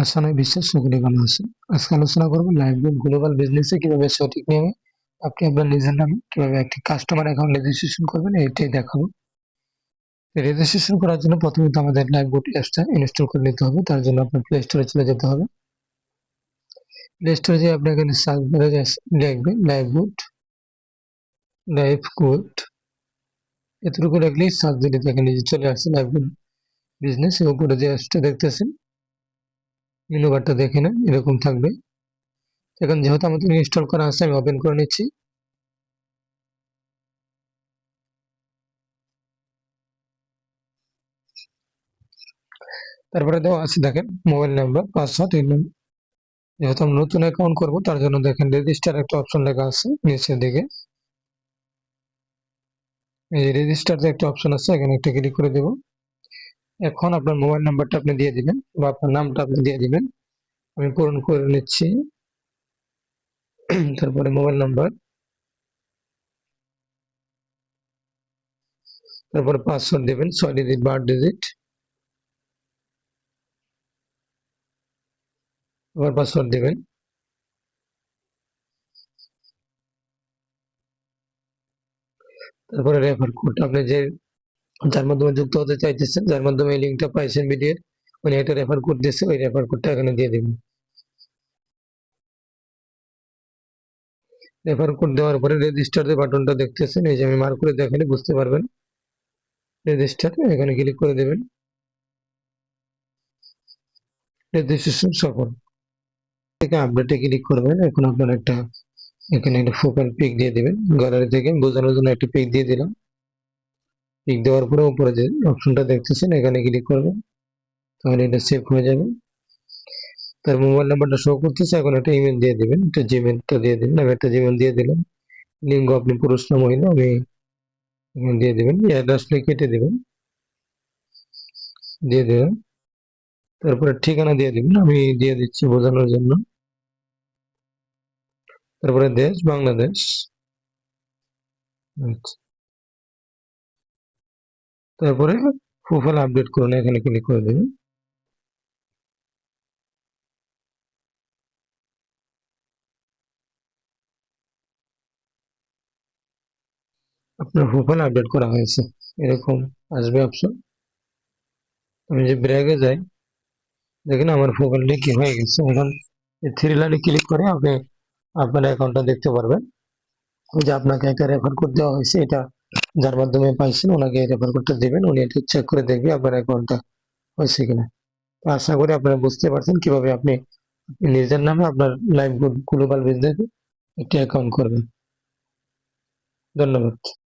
আসসালামু বিশ্বাস আলোচনা বিজনেসে কীভাবে সঠিক আপনি আপনার নিজের নামে কীভাবে একটি কাস্টমার রেজিস্ট্রেশন করবেন এটাই দেখাবো। রেজিস্ট্রেশন করার জন্য আমাদের ইনস্টল করে নিতে হবে, তার জন্য আপনার প্লে স্টোরে চলে যেতে হবে। প্লে স্টোরে লাইভ এতটুকু দিলে চলে আসছে লাইভগুড বিজনেস উপরে যে অ্যাপসটা দেখতেছেন? মেনু বারটা দেখে নেন, এরকম থাকবে। এখন যেহেতু আমাদের ইনস্টল করা আছে, আমি ওপেন করে নিচ্ছি। তারপরে দেওয়া আছে, দেখেন মোবাইল নাম্বার পাসওয়ার্ড নাম- যেহেতু আমি নতুন অ্যাকাউন্ট করব, তার জন্য দেখেন রেজিস্টার একটা অপশন লেখা আছে, নিচের দিকে। এই রেজিস্টার একটা অপশন আছে, এখানে একটা ক্লিক করে দেব। এখন আপনার মোবাইল নাম্বারটা আপনি দিয়ে দিবেন বা আপনার নামটা আপনি দিয়ে দিবেন। আমি পূরণ করে নিচ্ছি। তারপরে মোবাইল নাম্বার তারপরে পাসওয়ার্ড দেবেন, ছয় ডিজিট বার ডিজিট আবার পাসওয়ার্ড দেবেন। তারপরে রেফার কোড আপনি যে যার মাধ্যমে যুক্ত হতে চাইতেছেন, যার মাধ্যমে এই লিঙ্কটা পাইছেন ভিডিওর উনি একটা রেফার কোড দিচ্ছে ওই রেফার কোডটা এখানে দিয়ে দিবেন। রেফার কোড দেওয়ার পরে রেজিস্টার যে বাটনটা দেখতেছেন, এই যে আমি মার্ক করে দেখালে বুঝতে পারবেন। রেজিস্টার এখানে ক্লিক করে দেবেন। রেজিস্ট্রেশন সফল। থেকে আপডেটে ক্লিক করবেন, এখন আপনার একটা, এখানে একটা ফোকাল পিক দিয়ে দিবেন। গ্যালারি থেকে বোঝানোর জন্য একটা পিক দিয়ে দিলাম। পিক দেওয়ার পরে উপরে যে অপশনটা দেখতেছেন, এখানে ক্লিক করবেন, তাহলে এটা সেভ হয়ে যাবে। তার মোবাইল নাম্বারটা শো করতেছে, এখন একটা ইমেল দিয়ে দিবেন, একটা জিমেলটা দিয়ে দিবেন, আমি একটা জিমেল দিয়ে দিলাম। লিঙ্গ আপনি পুরুষ না মহিলা, আমি দিয়ে দিবেন অ্যাড্রেস কেটে দেবেন। দিয়ে দেবেন তারপরে ঠিকানা দিয়ে দিবেন, আমি দিয়ে দিচ্ছি বোঝানোর জন্য। তারপরে দেশ, বাংলাদেশ। আচ্ছা। তারপরে প্রোফাইল আপডেট করুন, এখানে ক্লিক করে দেবেন আপনার প্রোফাইল আপডেট করা হয়েছে, এরকম আসবে অপশন আমি যে ব্র্যাগে যাই, দেখেন আমার প্রোফাইলটা কি হয়ে গেছে। এখন থ্রি লাইনে ক্লিক করে আপনি আপনার অ্যাকাউন্টটা দেখতে পারবেন। ওই যে আপনাকে একটা রেফার কোড দেওয়া হয়েছে, এটা যার মাধ্যমে পাইছেন, ওনাকে রেফার করতে দেবেন, উনি এটা চেক করে দেখবে আপনার অ্যাকাউন্টটা হয়েছে কিনা। আশা করি আপনারা বুঝতে পারছেন কীভাবে আপনি নিজের নামে আপনার লাইভ গ্লোবাল বিজনেস একটি অ্যাকাউন্ট করবেন। ধন্যবাদ।